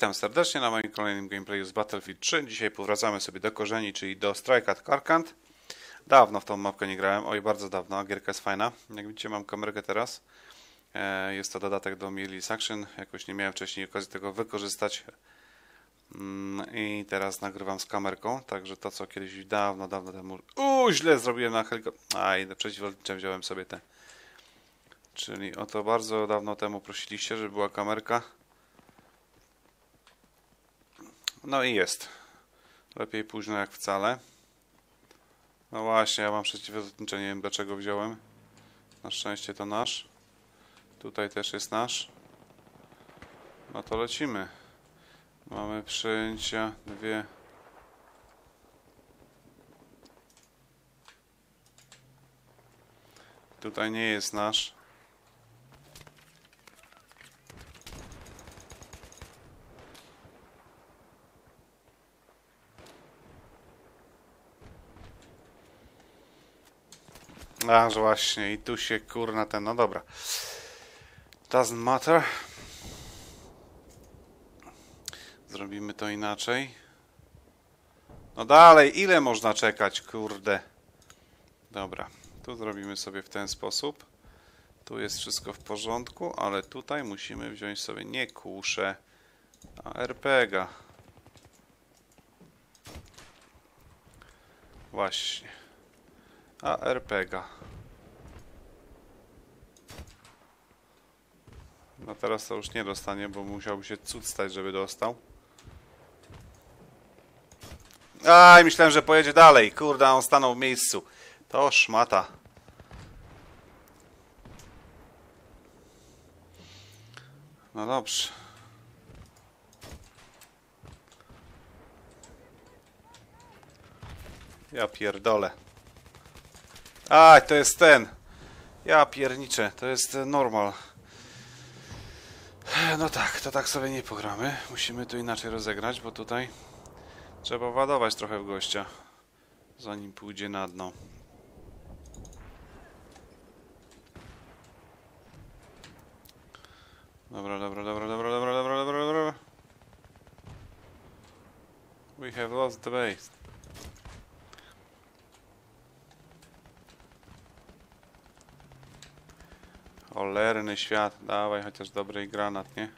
Witam serdecznie na moim kolejnym gameplayu z Battlefield 3. Dzisiaj powracamy sobie do korzeni, czyli do Strike at Carcant. Dawno w tą mapkę nie grałem, oj bardzo dawno, gierka jest fajna. Jak widzicie mam kamerkę teraz. E, Jest to dodatek do Mirrorless Action, jakoś nie miałem wcześniej okazji tego wykorzystać. Mm, I teraz nagrywam z kamerką, także to co kiedyś dawno, dawno temu... Uuu, źle zrobiłem na helikopterze. Aj, przeciwlotnicze wziąłem sobie te. Czyli o to bardzo dawno temu prosiliście, żeby była kamerka. No i jest. Lepiej późno jak wcale. No właśnie, ja mam przeciwlotnicze, nie wiem dlaczego wziąłem. Na szczęście to nasz. Tutaj też jest nasz. No to lecimy. Mamy przyjęcia dwie. Tutaj nie jest nasz. Aż właśnie, i tu się kurna ten, no dobra. Doesn't matter. Zrobimy to inaczej. No dalej, ile można czekać, kurde. Dobra, tu zrobimy sobie w ten sposób. Tu jest wszystko w porządku, ale tutaj musimy wziąć sobie nie kuszę, a RPGa. Właśnie. A RPGa. No teraz to już nie dostanie, bo musiałby się cud stać, żeby dostał. Aj, myślałem, że pojedzie dalej. Kurde, on stanął w miejscu. To szmata. No dobrze. Ja pierdolę. A, to jest ten. Ja pierniczę, to jest e, normal. No tak, to tak sobie nie pogramy. Musimy tu inaczej rozegrać, bo tutaj trzeba ładować trochę w gościa, zanim pójdzie na dno. Dobra, dobra, dobra, dobra, dobra, dobra, dobra, dobra. We have lost the base. Cholerny świat, dawaj chociaż dobry granat, nie?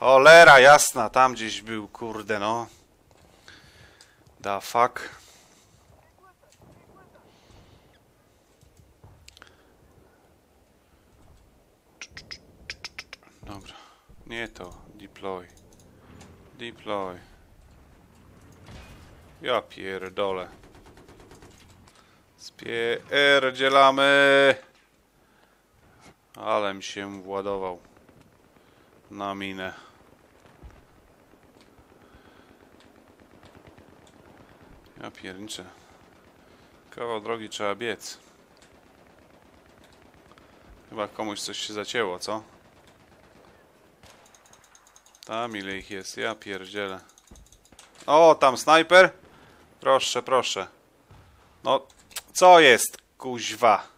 Cholera jasna, tam gdzieś był, kurde no. Da fuck. Dobra, nie to, deploy. Deploy. Ja pierdolę. Spierdzielamy. Alem się władował. Na minę. Ja pierniczę. Kawał drogi trzeba biec. Chyba komuś coś się zacięło, co? Tam ile ich jest, ja pierdzielę. O, tam snajper? Proszę, proszę. No, co jest, kuźwa?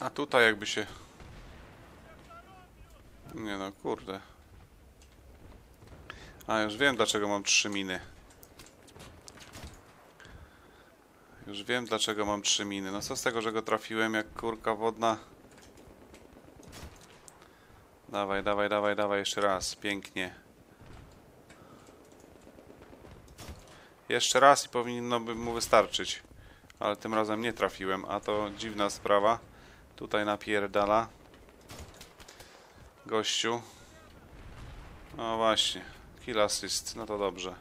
A tutaj jakby się... Nie no, kurde. A, już wiem dlaczego mam trzy miny. Już wiem dlaczego mam trzy miny. No co z tego, że go trafiłem jak kurka wodna. Dawaj, dawaj, dawaj, dawaj jeszcze raz. Pięknie. Jeszcze raz i powinno by mu wystarczyć. Ale tym razem nie trafiłem, a to dziwna sprawa. Tutaj napierdala. Gościu. No właśnie. Kill assist. No to dobrze.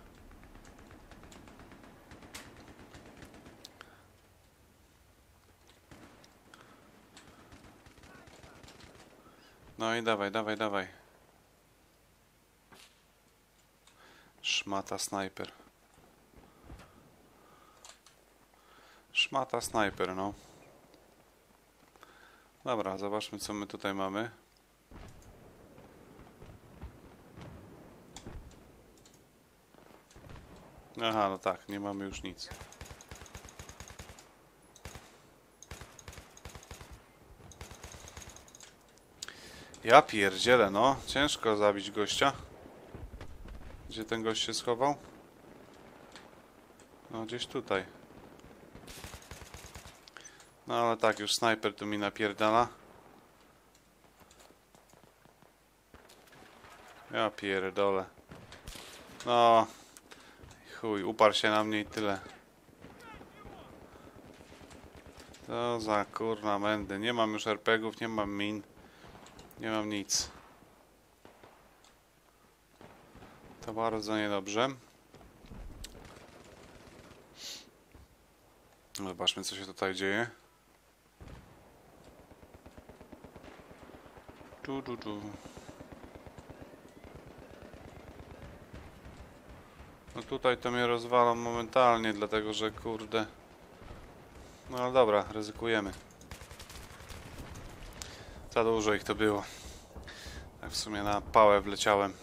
No i dawaj, dawaj, dawaj. Szmata snajper. Szmata snajper, no. Dobra, zobaczmy co my tutaj mamy. Aha, no tak, nie mamy już nic. Ja pierdzielę, no. Ciężko zabić gościa. Gdzie ten gość się schował? No, gdzieś tutaj. No ale tak, już snajper tu mi napierdala. Ja pierdolę. No. Chuj, uparł się na mnie i tyle. To za kurna mędy. Nie mam już RPGów, nie mam min. Nie mam nic. To bardzo niedobrze. Zobaczmy, co się tutaj dzieje. Tu, tu, tu. No tutaj to mnie rozwalam momentalnie, dlatego że kurde. No ale dobra, ryzykujemy. Za dużo ich to było. Tak w sumie na pałę wleciałem.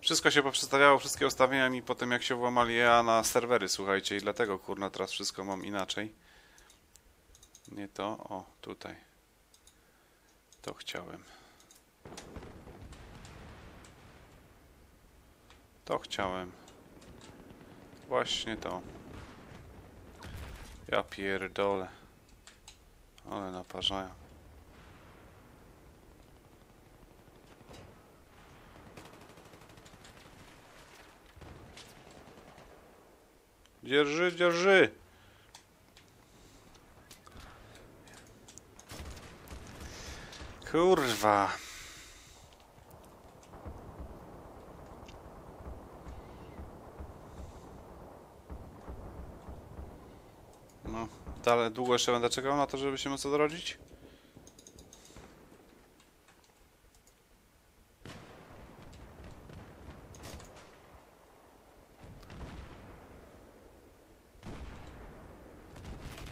Wszystko się poprzestawiało, wszystkie ustawienia mi potem jak się włamali ja na serwery, słuchajcie, i dlatego kurna teraz wszystko mam inaczej. Nie to, o, tutaj. To chciałem. To chciałem. Właśnie to. Ja pierdolę. Ale naparzają. Dzierży, dzierży! Kurwa. No, dalej długo jeszcze będę czekał na to, żeby się móc odrodzić?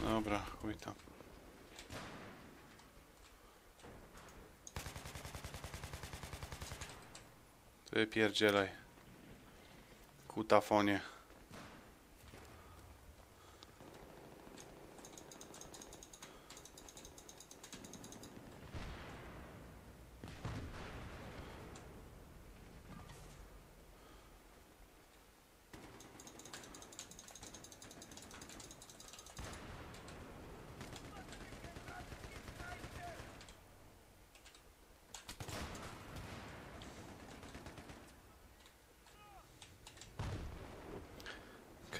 Dobra, chuj tam. Ty pierdzielaj. Kutafonie.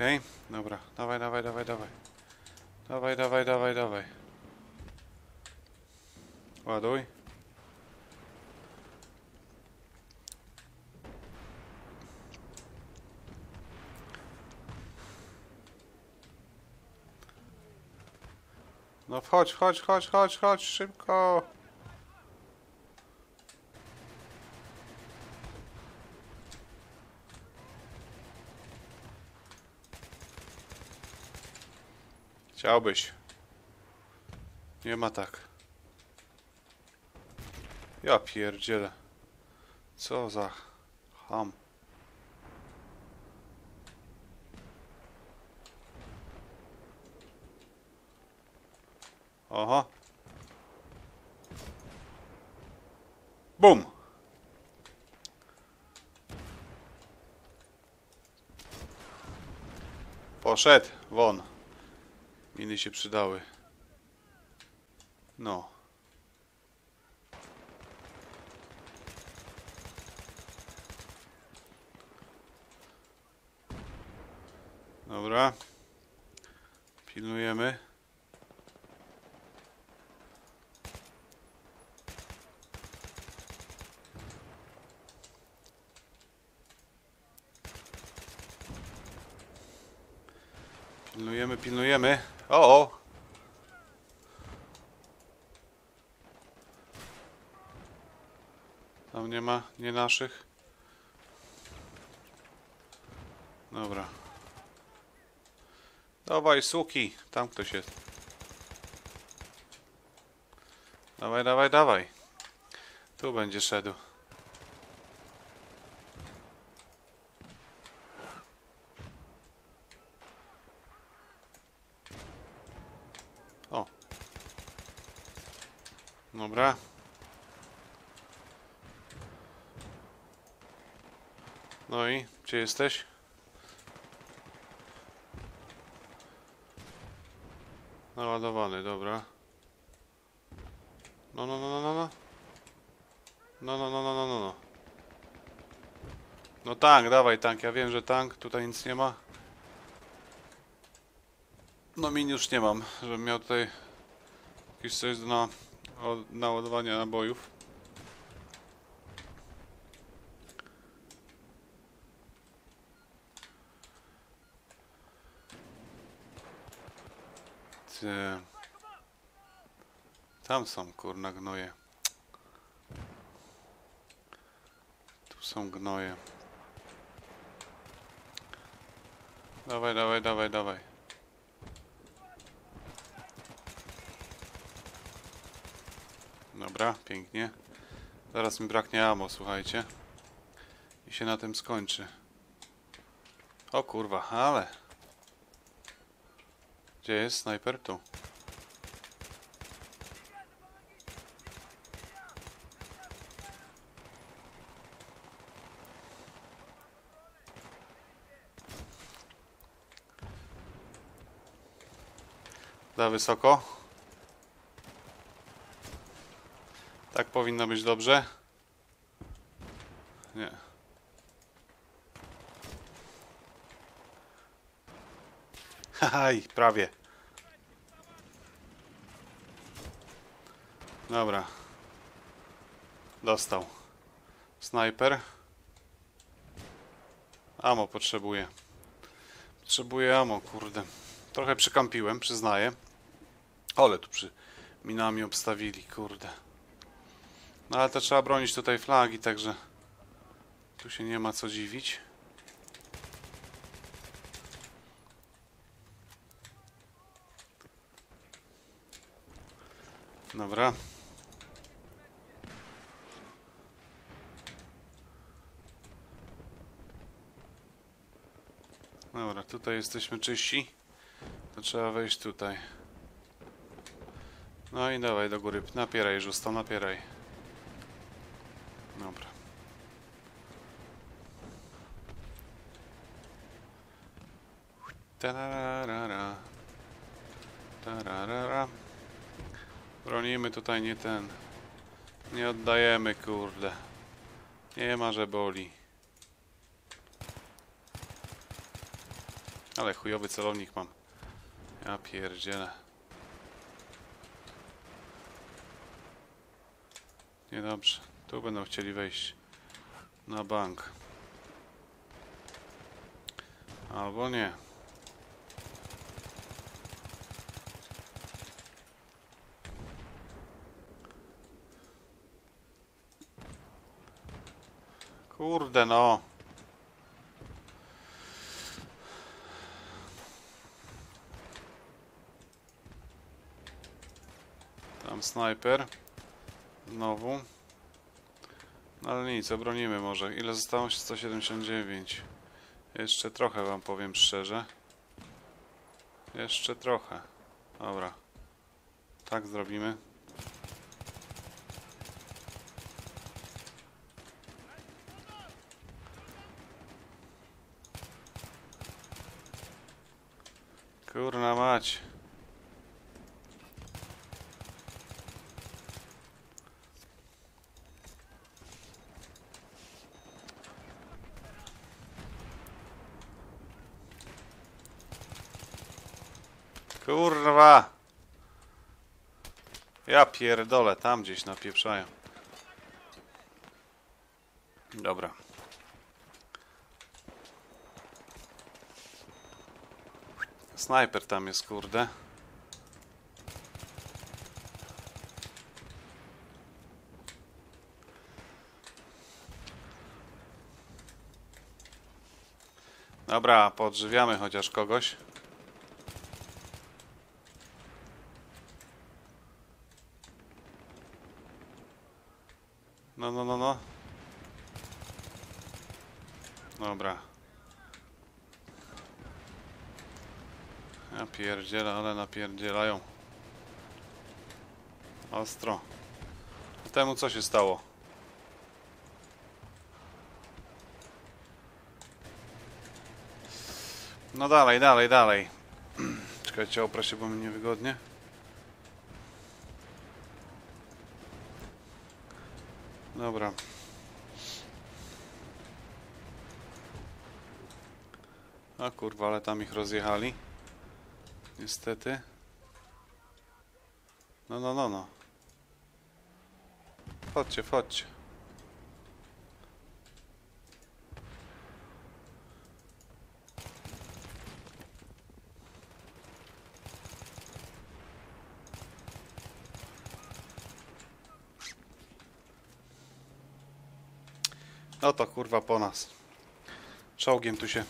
Okej, dobra. Dawaj, dawaj, dawaj, dawaj. Dawaj, dawaj, dawaj, dawaj. Ładuj. No wchodź, chodź, chodź, chodź, chodź, szybko. Chciałbyś. Nie ma tak. Ja pierdzielę. Co za ham. Oho. Bum. Poszedł won. Miny się przydały. No. Dobra. Pilnujemy. Pilnujemy, pilnujemy. O, o. Tam nie ma, nie naszych. Dobra. Dawaj, suki. Tam ktoś jest. Dawaj, dawaj, dawaj. Tu będzie szedł. Dobra. No i gdzie jesteś? Naładowany, dobra. No, no, no, no, no, no. No, no, no, no, no, no, no. No tank, dawaj tank. Ja wiem, że tank. Tutaj nic nie ma. No min już nie mam, żebym miał tutaj jakieś coś do na, naładowania nabojów. Tam są kurna gnoje. Tu są gnoje. Dawaj, dawaj, dawaj, dawaj. Dobra, pięknie. Zaraz mi braknie ammo, słuchajcie. I się na tym skończy. O kurwa, ale... Gdzie jest snajper? Tu. Za wysoko. Tak powinno być dobrze. Nie. Haj, prawie. Dobra. Dostał. Snajper. Amo potrzebuję. Potrzebuję amo, kurde. Trochę przykampiłem, przyznaję. Ale tu przy minami obstawili, kurde. No ale to trzeba bronić tutaj flagi, także tu się nie ma co dziwić. Dobra. Dobra, tutaj jesteśmy czyści. To trzeba wejść tutaj. No i dawaj do góry. Napieraj, Żusto, napieraj. Dobra. Tararara. Tararara. Bronimy tutaj nie ten. Nie oddajemy, kurde. Nie ma, że boli. Ale chujowy celownik mam. Ja pierdzielę. Niedobrze. Tu będą chcieli wejść. Na bank. Albo nie. Kurde no. Tam snajper. Znowu. No ale nic, obronimy może. Ile zostało? 179. Jeszcze trochę wam powiem szczerze. Jeszcze trochę. Dobra. Tak zrobimy. Kurna mać. Kurwa! Ja pierdolę, tam gdzieś napieprzają. Dobra. Snajper tam jest, kurde. Dobra, podżywiamy chociaż kogoś. No, no, no, no. Dobra. Ja pierdzielę, ale napierdzielają. Ostro. Temu co się stało? No dalej, dalej, dalej. Czekajcie, oprę się, bo mi niewygodnie. Dobra. A kurwa, ale tam ich rozjechali. Niestety. No, no, no, no. Chodźcie, chodźcie. No to kurwa po nas. Czołgiem tu się.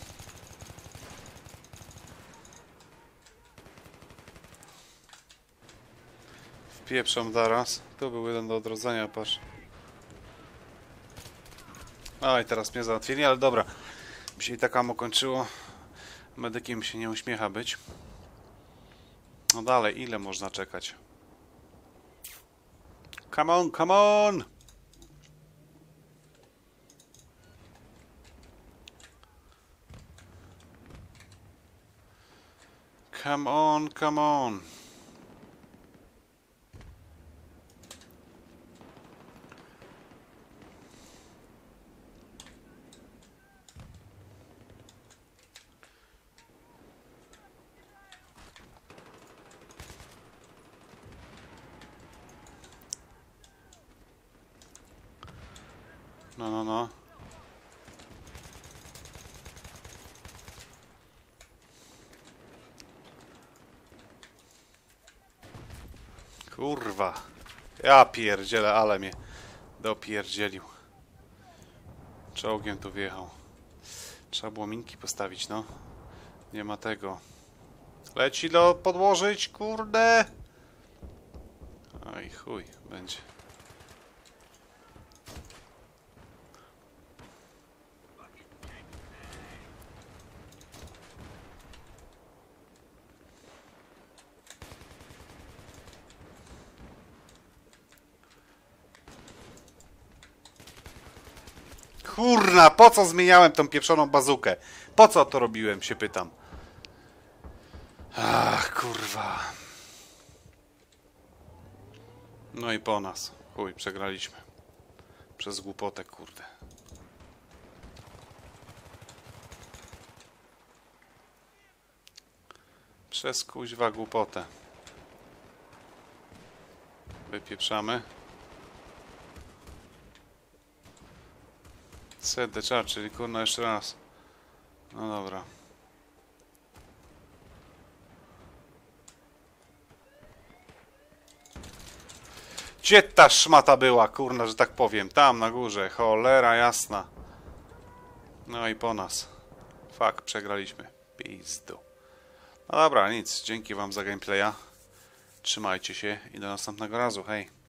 Wpieprzam zaraz. Tu był jeden do odrodzenia, patrz. A i teraz mnie załatwili, ale dobra. Mi się i tak amo kończyło. Medykiem się nie uśmiecha być. No dalej, ile można czekać? Come on, come on! Come on, come on. No, no, no. Kurwa. Ja pierdzielę, ale mnie dopierdzielił. Czołgiem tu wjechał. Trzeba było minki postawić, no. Nie ma tego. Leci do podłożyć, kurde. Oj, chuj, będzie. Kurna, po co zmieniałem tą pieprzoną bazukę? Po co to robiłem, się pytam. Ach, kurwa. No i po nas. Chuj, przegraliśmy. Przez głupotę, kurde. Przez kuźwa głupotę. Wypieprzamy. Set the charge, czyli kurna jeszcze raz. No dobra. Gdzie ta szmata była, kurna, że tak powiem? Tam na górze, cholera jasna. No i po nas. Fuck, przegraliśmy. Pizdu. No dobra, nic. Dzięki wam za gameplaya. Trzymajcie się i do następnego razu. Hej.